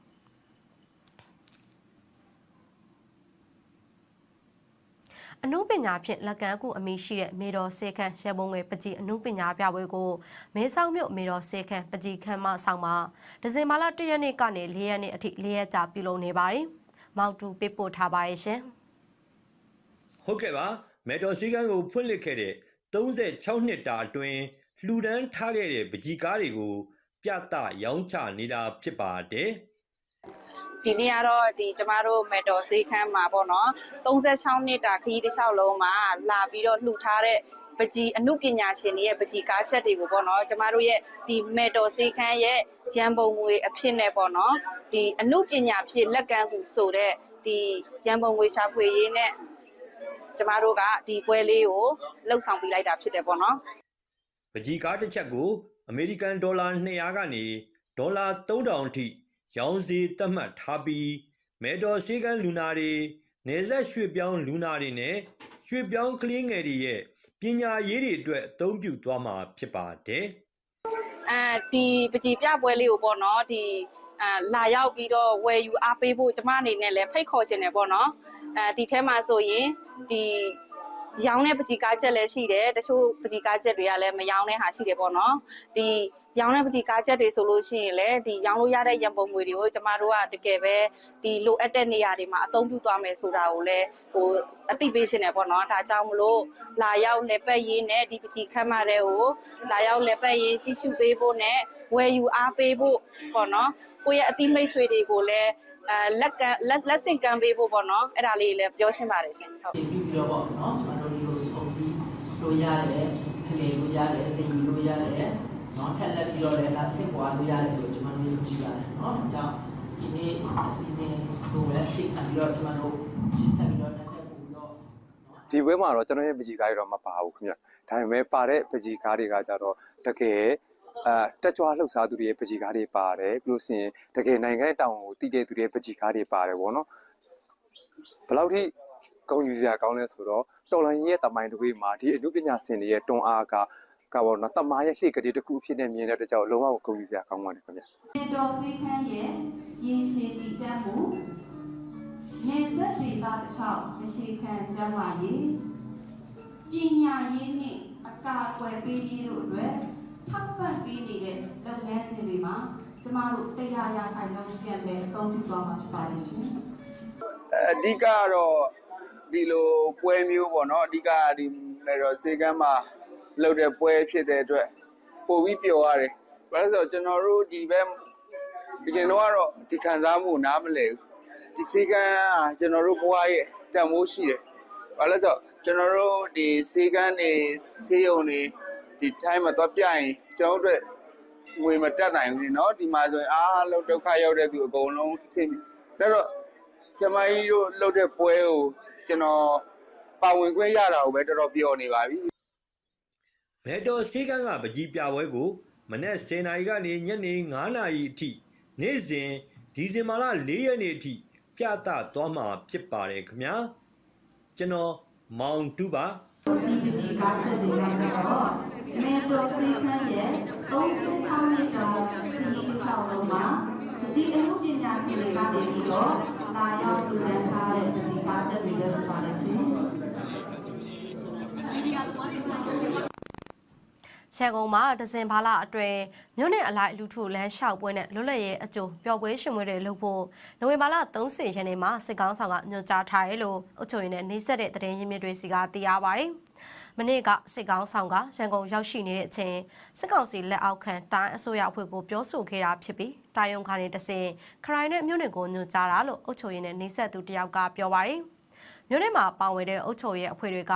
အနုပညာဖြင့်လက်ကမ်းကူအမိရှိတဲ့မေတော်စေခန့်ရဲဘုံငယ်ပကြီးအနုပညာပြပွဲကိုမဲဆောက်မြို့မေတော်စေခန့်ပကြီးခမ်းမဆောင်မှာဒီဇင်ဘာလ1ရက်နေ့ကနေ4ရက်နေ့အထိ4ရက်ကြာပြုလုပ်နေပါတယ်။မောက်တူပေးပို့ထားပါရဲ့ရှင်။ဟုတ်ကဲ့ပါမေတော်စီကန်းကိုဖွင့်လှစ်ခဲ့တဲ့36နှစ်တာအတွင်းလှူဒန်းထားခဲ့တဲ့ပကြီးကားတွေကိုပြသရောင်းချနေတာဖြစ်ပါတယ် ဒီနေ့ကတော့ဒီကျမတို့မေတော်ဈေးခန်းမှာပေါ့နော်36နှစ်တာခရီးတစ်လျှောက်လုံးမှာလာပြီးတော့လှူထားတဲ့ပကြီးအမှုပညာရှင်တွေရဲ့ပကြီးကားချက်တွေကိုပေါ့နော်ကျမတို့ရဲ့ဒီမေတော်ဈေးခန်းရဲ့ရန်ပုံငွေအဖြစ်နဲ့ပေါ့နော်ဒီအမှုပညာဖြစ်လက်ကမ်းကူဆိုတဲ့ဒီရန်ပုံငွေရှာဖွေရေးနဲ့ကျမတို့ကဒီပွဲလေးကိုလှုပ်ဆောင်ပေးလိုက်တာဖြစ်တယ်ပေါ့နော်ပကြီးကားတစ်ချက်ကိုအမေရိကန်ဒေါ်လာ200ကနေဒေါ်လာ3000အထိ ရောင်းစီသတ်မှတ်ထားပြီးမေတော်စီကန်းလူနာတွေနေဆက်ရွှေ့ပြောင်းလူနာတွေနဲ့ရွှေ့ပြောင်းကလေးငယ်တွေရဲ့ပညာရေးတွေအတွက်အသုံးပြုသွားမှာဖြစ်ပါတယ်အဲဒီပကြီးပြပွဲလေးကိုပေါ့နော်ဒီအာလာရောက်ပြီးတော့ဝယ်ယူအားပေးဖို့ကျမအနေနဲ့လည်းဖိတ်ခေါ်ခြင်းတယ်ပေါ့နော်အဲဒီထဲမှာဆိုရင်ဒီ ရောင်းတဲ့ပကြီးကားချက်လည်းရှိတယ်တချို့ပကြီးကားချက်တွေကလည်းမရောင်းတဲ့ဟာရှိတယ်ပေါ့နော်ဒီရောင်းတဲ့ပကြီးကားချက်တွေဆိုလို့ရှိရင်လည်းဒီရောင်းလို့ရတဲ့ရန်ပုံငွေတွေကိုကျမတို့ကတကယ်ပဲဒီလိုအပ်တဲ့နေရာတွေမှာအသုံးပြုသွားမယ်ဆိုတာကိုလည်းဟိုအသိပေးရှင်တယ်ပေါ့နော်ဒါကြောင့်မလို့လာရောက်လက်ပတ်ရင်းနဲ့ဒီပကြီးခမ်းမတဲ့ကိုလာရောက်လက်ပတ်ရင်းကြည့်ရှုပေးဖို့နဲ့ဝယ်ယူအားပေးဖို့ပေါ့နော်ကိုယ့်ရဲ့အသိမိတ်ဆွေတွေကိုလည်းအဲလက်ကမ်းလက်လက်ဆင့်ကမ်းပေးဖို့ပေါ့နော်အဲ့ဒါလေးလည်းပြောရှင်းပါတယ်ရှင်ဟုတ်ပြီးပြီးတော့ပေါ့နော် ကျွန်တော်တို့ဒီလိုစုံစည်းလို့ရတယ်ခလေလို့ရတယ်တင်ယူလို့ရတယ်နော်ထက်လက်ပြီးတော့လည်းဒါဆင့်ပွားလို့ရတယ်လို့ကျွန်တော်တို့ကြည့်ပါတယ်နော်ဒါကြောင့်ဒီနေ့အစီအစဉ်ကိုလည်းချိန်ခံပြီးတော့ကျွန်တော်တို့ရှင်းဆက်ပြီးတော့တက်တက်ပို့ပြီးတော့ဒီဘွဲမှာတော့ကျွန်တော်ရဲ့ပကြီးကားတွေတော့မပါဘူးခင်ဗျဒါပေမဲ့ပါတဲ့ပကြီးကားတွေကကြတော့တကယ်အဲတက်ကြွလှုပ်ရှားသူတွေရဲ့ပကြီးကားတွေပါတယ်ပြီးလို့ရှိရင်တကယ်နိုင်ငံရဲ့တောင်ကိုတည်တဲ့သူတွေရဲ့ပကြီးကားတွေပါတယ်ဗောနော်ဘယ်လောက်ထိ ဂုဏ်ယူစရာကောင်းလဲဆိုတော့တော်လိုင်းရဲ့တမိုင်းတွေမှာဒီအမှုပညာရှင်တွေရဲ့တွန်းအားကကဘောနော်တမားရဲ့လှေကလေးတစ်ခုအဖြစ်နဲ့မြင်တဲ့အတွက်ကြောင့်လုံးဝကိုဂုဏ်ယူစရာကောင်းပါတယ်ခင်ဗျမေတော်စည်းခန်းရဲ့ရေရှည်တည်တံ့မှုနေဆက်ဒေသတစ်လျှောက်အရှိခံကျမ်းမာရေးပညာရေးနှင့်အကာအကွယ်ပေးရေးတို့အတွက်ထောက်ပံ့ပေးနေတဲ့လုပ်ငန်းစဉ်တွေမှာကျမတို့တရားရခိုင်လုံးပြန်လည်အသုံးပြုသွားမှာဖြစ်ပါတယ်ရှင်အဓိကကတော့ ဒီလိုပွဲမျိုးပေါ့နော်အဓိကဒီမေတော်စေကမ်းမှာလုပ်တဲ့ပွဲဖြစ်တဲ့အတွက်ပို့ပြီးပျော်ရတယ်။ဘာလို့လဲဆိုတော့ကျွန်တော်တို့ဒီဘက်ဒီကျွန်တော်ကတော့ဒီခံစားမှုနားမလဲဘူး။ဒီစေကမ်းကကျွန်တော်တို့ဘဝရဲ့တန်ဖိုးရှိတယ်။ဘာလို့လဲဆိုတော့ကျွန်တော်တို့ဒီစေကမ်းနေစေယုံနေဒီတိုင်းမှာတော့ပြရင်ကျွန်တော်တို့ငွေမတက်နိုင်ဘူးเนาะဒီမှာဆိုရင်အားလုံးဒုက္ခရောက်တဲ့သူအကုန်လုံးအဆင်ပြေဒါတော့ ဆမကြီးတို့လှုပ်တဲ့ပွဲကို ကျွန်တော်ပါဝင်ခွင့်ရတာကိုပဲတော်တော်ပျော်နေပါပြီမေတော်စီကန်းကပကြီးပြပွဲကိုမနေ့10နာရီကနေညနေ9နာရီအထိနေ့စဉ်ဒီဇင်ဘာလ4ရက်နေ့အထိပြသသွားမှာဖြစ်ပါတယ်ခင်ဗျာကျွန်တော်မောင်တူပါဒီပကြီးကားချက်တွေလိုက်တော့မေတော်စည်းခန်းရဲ့36နှစ်တောင်ဒီတစ်ချောင်းလုံးမှာပကြီးအမှုပညာရှင်တွေကနေပြီးတော့ လာရောက်လူရန်ထားတဲ့ပကြီးကားချက်တွေလည်းဖြစ်ပါလိမ့်ရှင်မီဒီယာသမားတွေဆိုင်ရာရန်ကုန်မှာဒဇင်ဘာလအတွင်းမြို့နယ်အလိုက်လူထုလမ်းလျှောက်ပွဲနဲ့လွတ်လပ်ရေးအကျိုးပျော်ပွဲရှင်ပွဲတွေလုပ်ဖို့နိုဝင်ဘာလ30ရက်နေ့မှာစစ်ကောင်းဆောင်ကညွှန်ကြားထားတယ်လို့အုပ်ချုပ်ရေးနဲ့နှိစက်တဲ့သတင်းရင်းမြစ်တွေစီကသိရပါတယ်။ မနေ့ကစစ်ကောင်းဆောင်ကရန်ကုန်ရောက်ရှိနေတဲ့အချိန်စစ်ကောင်စီလက်အောက်ခံတိုင်းအစိုးရအဖွဲ့ကိုပြောဆိုခဲ့တာဖြစ်ပြီးတာယုံခါနေတစင်ခရိုင်နဲ့မြို့နယ်ကိုညွှန်ကြားတာလို့အုပ်ချုပ်ရေးနဲ့နှိစက်သူတယောက်ကပြောပါတယ်။မြို့နယ်မှာပါဝင်တဲ့အုပ်ချုပ်ရေးအဖွဲ့တွေက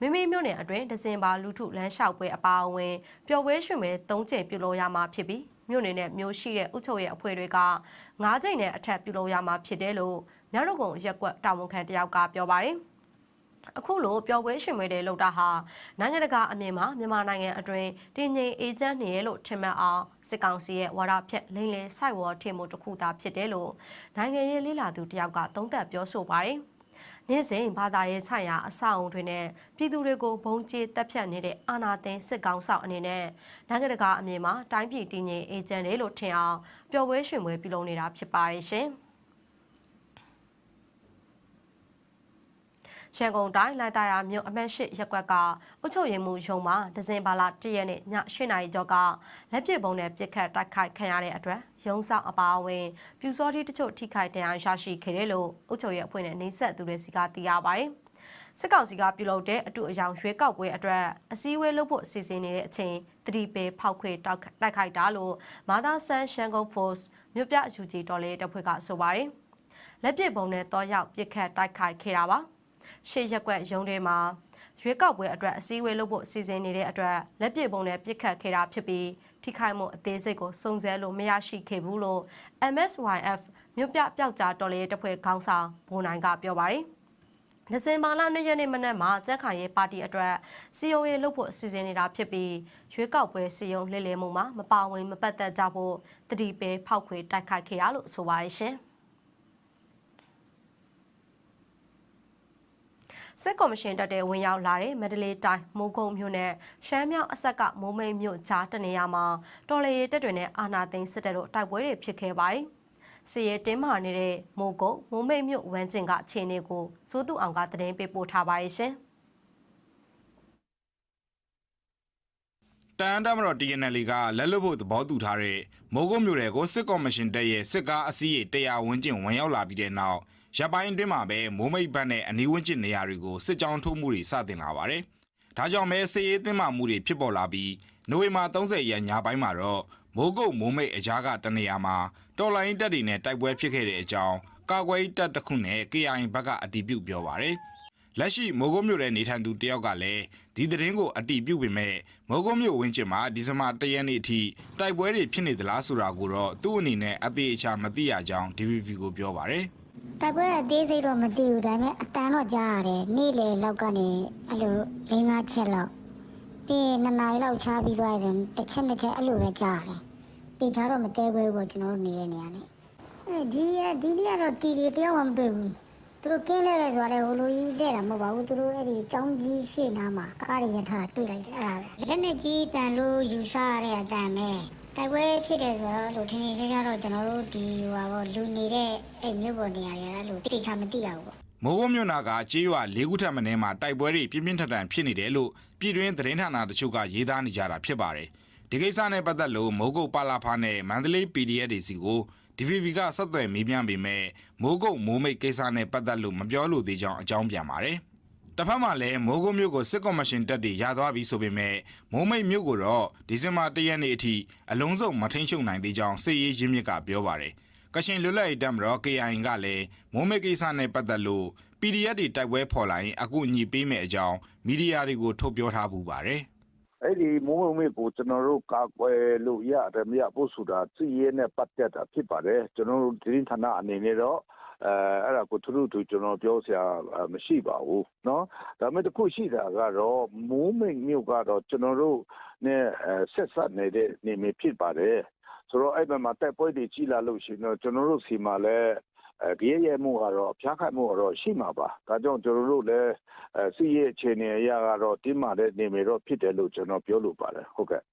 မိမိမြို့နယ်အတွင်းဒဇင်ဘာလူထုလမ်းလျှောက်ပွဲအပါအဝင်ပျော်ပွဲရွှင်ပွဲ၃ချိန်ပြုလုပ်ရမှာဖြစ်ပြီးမြို့နယ်နဲ့မြို့ရှိတဲ့အုပ်ချုပ်ရေးအဖွဲ့တွေက၅ချိန်နဲ့အထက်ပြုလုပ်ရမှာဖြစ်တယ်လို့မြောက်ရုံကုန်းရက်ကွက်တာဝန်ခံတယောက်ကပြောပါတယ် အခုလိုပျော်ပွဲရှင်ပွဲတွေလုပ်တာဟာနိုင်ငံတကာအမြင်မှာမြန်မာနိုင်ငံအတွင်းတည်ငြိမ်အေဂျင့်နေရလို့ထင်မှတ်အောင်စစ်ကောင်စီရဲ့ဝါဒဖြက်လိမ့်လည်စိုက်ဝေါ်ထင်မှုတစ်ခုသာဖြစ်တယ်လို့နိုင်ငံရေးလေးလာသူတယောက်ကသုံးသပ်ပြောဆိုပါတယ်။နေ့စဉ်ဘာသာရေးဆိုင်ရာအဆောက်အုံတွေနဲ့ပြည်သူတွေကိုဘုံကျဲတက်ဖြတ်နေတဲ့အာဏာသိမ်းစစ်ကောင်ဆောင်အနေနဲ့နိုင်ငံတကာအမြင်မှာတိုင်းပြည်တည်ငြိမ်အေဂျင့်တွေလို့ထင်အောင်ပျော်ပွဲရွှင်ပွဲပြုလုပ်နေတာဖြစ်ပါတယ်ရှင်။ ရန်ကုန်တိုင်းလိုက်တာယာမြို့အမှတ်၈ရပ်ကွက်ကအုပ်ချုပ်ရေးမှူးရုံးမှာဒဇင်ဘာလ၁ရက်နေ့ည၈နာရီကျော်ကလက်ပစ်ပုံနဲ့ပြစ်ခတ်တိုက်ခိုက်ခံရတဲ့အတွက်ရုံးဆောင်အပါအဝင်ပြူစောတိတချို့ထိခိုက်တရားရရှိခဲ့တယ်လို့အုပ်ချုပ်ရေးအဖွဲ့နဲ့နှိစက်သူတွေစီကသိရပါတယ်။စစ်ကောင်စီကပြုလုပ်တဲ့အတူအယောင်ရွေးကောက်ပွဲအတွက်အစည်းအဝေးလုပ်ဖို့စီစဉ်နေတဲ့အချိန်တတိပေဖောက်ခွေတောက်တိုက်ခိုက်တာလို့မာသာဆန်ရှန်ကုန် Force မြို့ပြယူဂျီတော်လေးတပ်ဖွဲ့ကဆိုပါတယ်။လက်ပစ်ပုံနဲ့တောရောက်ပြစ်ခတ်တိုက်ခိုက်ခဲ့တာပါ။ ရှေ့ရက်ကွက်ရုံးထဲမှာရွေးကောက်ပွဲအတွက်အစည်းအဝေးလုပ်ဖို့စီစဉ်နေတဲ့အတွက်လက်ပြပုံနဲ့ပြစ်ခတ်ခဲ့တာဖြစ်ပြီးထိခိုက်မှုအသေးစိတ်ကိုစုံစမ်းလို့မရရှိခဲ့ဘူးလို့ MSYF မြို့ပြပျောက်ကြားတော်လေးတပ်ဖွဲ့ခေါင်းဆောင်ဘိုးနိုင်ကပြောပါတယ်ဒီဇင်ဘာလ2ရက်နေ့မနက်မှာကြက်ခိုင်ရေးပါတီအတွက်စီယုံရေးလုပ်ဖို့စီစဉ်နေတာဖြစ်ပြီးရွေးကောက်ပွဲစီယုံလှည့်လည်မှုမှာမပါဝင်မပတ်သက်ကြဖို့တတိပဲဖောက်ခွေတိုက်ခိုက်ခဲ့ရလို့ဆိုပါတယ်ရှင်။ စစ်ကော်မရှင်တက်တဲ့ဝင်ရောက်လာတဲ့မန္တလေးတိုင်းမိုးကုတ်မြို့နယ်ရှမ်းမြောက်အဆက်ကမိုးမိတ်မြို့ကြားတနေရာမှာတော်လေတက်တွေနဲ့အာနာသိန်းစစ်တပ်တို့တိုက်ပွဲတွေဖြစ်ခဲ့ပါတယ်။စီရဲတင်းမာနေတဲ့မိုးကုတ်မိုးမိတ်မြို့ဝမ်းကျင်ကအခြေအနေကိုစိုးသူအောင်ကသတင်းပေးပို့ထားပါရဲ့ရှင်။တန်တမတော် TNL ကလက်လွတ်ဖို့သဘောတူထားတဲ့မိုးကုတ်မြို့နယ်ကိုစစ်ကော်မရှင်တပ်ရဲ့စစ်ကားအစည်းအဝေး100ဝန်းကျင်ဝင်ရောက်လာပြီးတဲ့နောက် ရပ်ပိုင်းအတွင်းမှာပဲမိုးမိတ်ဘတ်နဲ့အနီးဝန်းကျင်နေရာတွေကိုစစ်ကြောင်းထိုးမှုတွေစတင်လာပါတယ်။ဒါကြောင့်ပဲစစ်ရေးသင်းမာမှုတွေဖြစ်ပေါ်လာပြီးနိုဝင်ဘာ30ရက်ညပိုင်းမှာတော့မိုးကုတ်မိုးမိတ်အကြားကတနေရာမှာတော်လိုင်းတပ်တွေနဲ့တိုက်ပွဲဖြစ်ခဲ့တဲ့အကြောင်းကာကွယ်တပ်တစ်ခုနဲ့ KIA ဘက်ကအတည်ပြုပြောပါတယ်။လက်ရှိမိုးကုတ်မြို့ရဲ့နေထိုင်သူတယောက်ကလည်းဒီသတင်းကိုအတည်ပြုပေမဲ့မိုးကုတ်မြို့ဝင်းကျင်မှာဒီဇင်ဘာ၁ရက်နေ့အထိတိုက်ပွဲတွေဖြစ်နေသလားဆိုတာကိုတော့သူ့အနေနဲ့အသေးအချာမသိရကြောင်း DVB ကိုပြောပါတယ်။ တိုက်ပွဲအသေးစိတ်တော့မသိဘူးဒါပေမဲ့အတန်တော့ကြားရတယ်နေ့လေလောက်ကနေအဲ့လို၄၅ချက်လောက်ပြီးရင်နှစ်နာရီလောက်ချားပြီးသွားရင်တစ်ချက်တစ်ချက်အဲ့လိုပဲကြားရတယ်ပြီးချားတော့မတဲခွဲဘူးပေါ့ကျွန်တော်တို့နေတဲ့နေရာနဲ့အဲဒီဒီနေ့ကတော့တီတီတယောက်မှမတွေ့ဘူးသူတို့ကင်းလဲလဲဆိုတော့ဟိုလိုကြီးတဲ့တာမဟုတ်ပါဘူးသူတို့အဲ့ဒီចောင်းကြီးရှေ့နားမှာကားရရထားတွေ့လိုက်တယ်အဲ့ဒါပဲလက်နဲ့ကြီးတန်လို့ယူဆရတဲ့အတန်ပဲ တိုက်ပွဲဖြစ်တယ်ဆိုတော့လူထင်းထင်းရှားရှားတော့ကျွန်တော်တို့ဒီဟိုပါဘောလူနေတဲ့အဲ့မြို့ပေါ်နေရာတွေအဲ့လိုတိကျမသိရဘူးပေါ့မိုးကုတ်မြို့နာကကြေးရွာ၄ခုထပ်မင်းမှာတိုက်ပွဲတွေပြင်းပြင်းထန်ထန်ဖြစ်နေတယ်လို့ပြည်တွင်းသတင်းဌာနတချို့ကရေးသားနေကြတာဖြစ်ပါတယ်ဒီကိစ္စနဲ့ပတ်သက်လို့မိုးကုတ်ပါလာဖာနဲ့မန္တလေး PDF တွေစီကို DVB ကဆက်သွယ်မေးမြန်းပေမဲ့မိုးကုတ်မိုးမိတ်ကိစ္စနဲ့ပတ်သက်လို့မပြောလို့သေးကြောင်းအကြောင်းပြန်ပါတယ် တစ်ဖက်မှာလည်းမိုးကုတ်မြို့ကိုစစ်ကော်မရှင်တပ်တွေရသွားပြီဆိုပေမဲ့မိုးမိတ်မြို့ကိုတော့ဒီဇင်ဘာ၁ရက်နေ့အထိအလုံးစုံမထိန်ချုပ်နိုင်သေးကြောင်းစစ်ရေးရင်းမြစ်ကပြောပါတယ်။ကရှင်လွတ်လပ်ရေးတပ်မတော် KIA ကလည်းမိုးမိတ်ကိစ္စနဲ့ပတ်သက်လို့ PDF တွေတိုက်ပွဲဖော်လာရင်အခုညှိပေးမယ်အကြောင်းမီဒီယာတွေကိုထုတ်ပြောထားပူပါတယ်။အဲ့ဒီမိုးမမေကိုကျွန်တော်တို့ကာကွယ်လို့ရတယ်မရဖို့ဆိုတာစီးရဲနဲ့ပတ်သက်တာဖြစ်ပါတယ်ကျွန်တော်တို့ဒီဌာနအနေနဲ့တော့ အဲအဲ့ဒါကိုသူတို့သူကျွန်တော်ပြောစရာမရှိပါဘူးเนาะဒါပေမဲ့တခုရှိတာကတော့မိုးမိတ်မြို့ကတော့ကျွန်တော်တို့နဲ့ဆက်ဆက်နေတဲ့နေမဖြစ်ပါတယ်ဆိုတော့အဲ့ဘက်မှာတက်ပွဲတွေကြီးလာလို့ရှိရင်တော့ကျွန်တော်တို့စီမှာလည်းအဲကြရရမှုကတော့ဖျားခတ်မှုကတော့ရှိမှာပါဒါကြောင့်ကျွန်တော်တို့လည်းစီးရဲ့အခြေအနေအရာကတော့တင်းမာတဲ့နေမေတော့ဖြစ်တယ်လို့ကျွန်တော်ပြောလိုပါတယ်ဟုတ်ကဲ့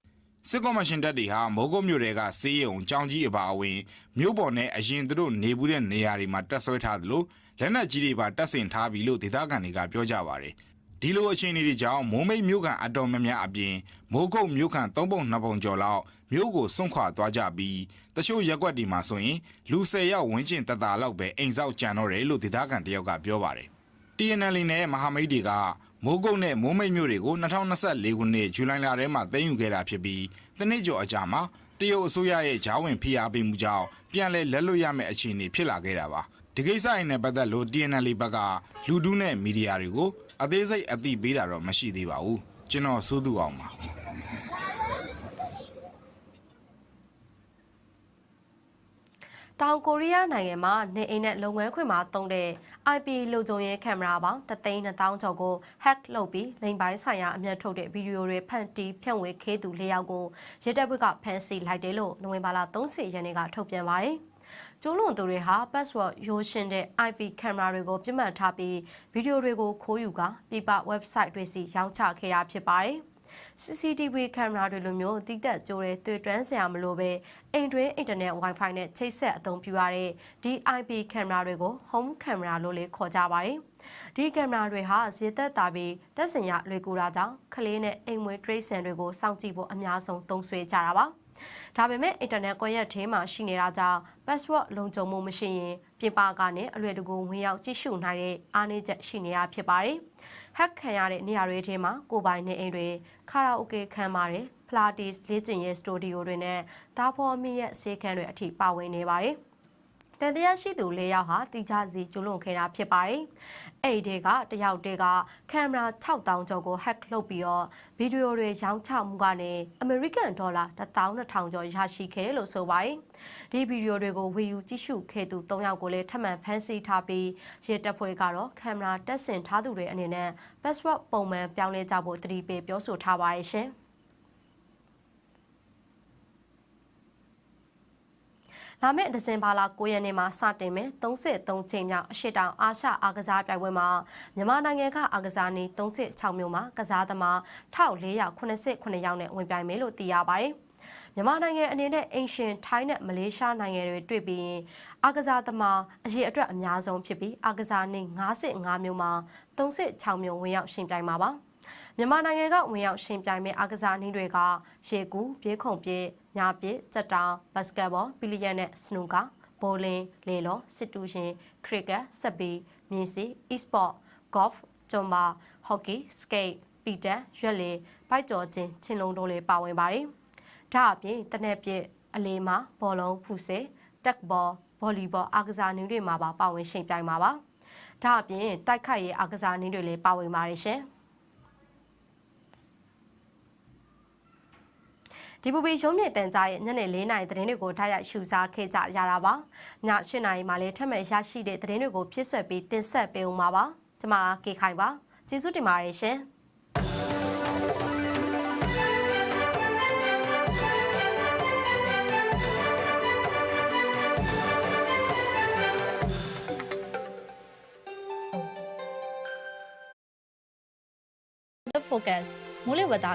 စစ်ကော်မရှင်တပ်တွေဟာမိုးကုတ်မြို့တွေကစေးရုံကြောင်ကြီးအပါအဝင်မြို့ပေါ်နဲ့အရင်သူတို့နေဘူးတဲ့နေရာတွေမှာတက်ဆွဲထားသလိုလက်နက်ကြီးတွေပါတပ်ဆင်ထားပြီလို့ဒေသခံတွေကပြောကြပါတယ်ဒီလိုအခြေအနေတွေကြောင့်မိုးမိတ်မြို့ကန်အတော်များများအပြင်မိုးကုတ်မြို့ကန်၃ပုံ၂ပုံကျော်လောက်မြို့ကိုစွန့်ခွာသွားကြပြီးတချို့ရက်ွက်တွေမှာဆိုရင်လူ၁၀ယောက်ဝန်းကျင်တတာလောက်ပဲအိမ်ဆောက်ကြံတော့တယ်လို့ဒေသခံတယောက်ကပြောပါတယ် TNL နဲ့မဟာမိတ်တွေက မိုးကုတ်နဲ့မိုးမိတ်မြို့တွေကို2024ခုနှစ်ဇူလိုင်လထဲမှာသိမ်းယူခဲ့တာဖြစ်ပြီးတနစ်ကျော်အကြာမှာတရုတ်အစိုးရရဲ့ဂျားဝင်ဖိအားပေးမှုကြောင့်ပြန်လည်လက်လွတ်ရမယ့်အခြေအနေဖြစ်လာခဲ့တာပါဒီကိစ္စအင်းနဲ့ပတ်သက်လို့ TNL ဘက်ကလူဒူးနဲ့မီဒီယာတွေကိုအသေးစိတ်အသိပေးတာတော့မရှိသေးပါဘူးကျွန်တော်စိုးသူအောင်ပါ တောင်ကိုရီးယားနိုင်ငံမှာနေအိမ်နဲ့လုပ်ငန်းခွင်မှာသုံးတဲ့ IP လုံခြုံရေးကင်မရာပေါင်း3,200ကျော်ကို hack လုပ်ပြီးလိမ်ပိုင်းဆိုင်ရာအမျက်ထုတ်တဲ့ဗီဒီယိုတွေဖန်တီးဖြန့်ဝေခေးသူ၄ယောက်ကိုရဲတပ်ဖွဲ့ကဖမ်းဆီးလိုက်တယ်လို့နိုဝင်ဘာလ30ရက်နေ့ကထုတ်ပြန်ပါတယ်။ကျိုးလွန်သူတွေဟာ password ရိုးရှင်းတဲ့ IP ကင်မရာတွေကိုပြစ်မှတ်ထားပြီးဗီဒီယိုတွေကိုခိုးယူကာပြပ website တွေစီရောင်းချခဲ့တာဖြစ်ပါတယ်။ CCTV ကင်မရာတွေလိုမျိုးတိတက်ကြိုးတဲ့တွေ့တွန်းစရာမလိုပဲအိမ်တွင်းအင်တာနက် Wi-Fi နဲ့ချိတ်ဆက်အသုံးပြုရတဲ့ဒီ IP ကင်မရာတွေကို home camera လို့လည်းခေါ်ကြပါတယ်။ဒီကင်မရာတွေဟာရေသက်တာပြီးတက်စင်ရလွေကူတာကြောင့်ကလေးနဲ့အိမ်မွေးတရိတ်ဆန်တွေကိုစောင့်ကြည့်ဖို့အများဆုံးသုံးစွဲကြတာပါ။ ဒါပေမဲ့အင်တာနက်ကွန်ရက်ထဲမှာရှိနေတာကြောင့် password လုံခြုံမှုမရှိရင်ပြင်ပကနေအလွယ်တကူဝင်ရောက်ကြည့်ရှုနိုင်တဲ့အားနည်းချက်ရှိနေတာဖြစ်ပါတယ်။ hack ခံရတဲ့နေရာတွေထဲမှာကိုပိုင်နေအိမ်တွေခါရာအိုကေခန်းမာတွေဖလာတီစ်လေ့ကျင့်ရေးစတိုဒီယိုတွေနဲ့တာဖော်မီရဲ့ဆေးခန်းတွေအထိပါဝင်နေပါတယ်။ တန်တရားရှိသူ၄ယောက်ဟာတိကျစီကျွလွန်ခဲ့တာဖြစ်ပါတယ်။အဲ့ဒီကတယောက်တည်းကကင်မရာ6000ကျော်ကို hack လုပ်ပြီးတော့ဗီဒီယိုတွေရောင်းချမှုကနေ American Dollar 12000ကျော်ရရှိခဲ့တယ်လို့ဆိုပါတယ်။ဒီဗီဒီယိုတွေကိုဝေယူကြည့်ရှုခဲ့သူ၃ယောက်ကိုလည်းထပ်မံဖမ်းဆီးထားပြီးရဲတပ်ဖွဲ့ကတော့ကင်မရာတက်ဆင်ထားသူတွေအနေနဲ့ password ပုံမှန်ပြောင်းလဲကြဖို့တတိပေးပြောဆိုထားပါတယ်ရှင်။ လာမယ့်ဒီဇင်ဘာလ9ရက်နေ့မှာစတင်မယ်33ချိန်မြောက်အရှိတောင်အာရှအားကစားပြိုင်ပွဲမှာမြန်မာနိုင်ငံကအားကစားနေ36မျိုးမှာကစားသမား1489ယောက်နဲ့ဝင်ပြိုင်မယ်လို့သိရပါတယ်။မြန်မာနိုင်ငံအနေနဲ့အင်ရှင်ထိုင်းနဲ့မလေးရှားနိုင်ငံတွေတွေ့ပြီးရင်အားကစားသမားအရေးအတွက်အများဆုံးဖြစ်ပြီးအားကစားနေ55မျိုးမှာ36မျိုးဝင်ရောက်ရှင်ပြိုင်မှာပါ။ မြန်မာနိုင်ငံကဝင်ရောက်ရှင်ပြိုင်မဲ့အားကစားနည်းတွေကရေကူပြေးခုံပြေးညာပစ်စက်တောင်ဘတ်စကတ်ဘောဘီလီယံနဲ့စနူကာဘောလင်းလေလောစစ်တူရှင်ခရစ်ကတ်စက်ဘီမြင်းစီ e-sport golf ဂျွန်ဘာဟော့ကီစကိတ်ပီတန်ရွက်လေပိုက်ကြော်ချင်းချင်းလုံးတို့လည်းပါဝင်ပါတယ်။ဒါအပြင်တနက်ပြည့်အလေးမှာဘောလုံးဖူစေတက်ဘောဗော်လီဘောအားကစားနည်းတွေမှာပါပါဝင်ရှင်ပြိုင်မှာပါ။ဒါအပြင်တိုက်ခိုက်ရေးအားကစားနည်းတွေလည်းပါဝင်ပါတယ်ရှင်။ ဒီပူပီရုံးမြင့်တန်ကြားရဲ့ညနေ၄နာရီသတင်းတွေကိုထားရရှုစားခဲ့ကြရတာပါည၈နာရီမှာလည်းထပ်မံရရှိတဲ့သတင်းတွေကိုဖြစ်ဆွဲပြီးတင်ဆက်ပေးဦးမှာပါကျွန်မကေခိုင်ပါကျေးဇူးတင်ပါတယ်ရှင်။ focus မိုးလေဝသ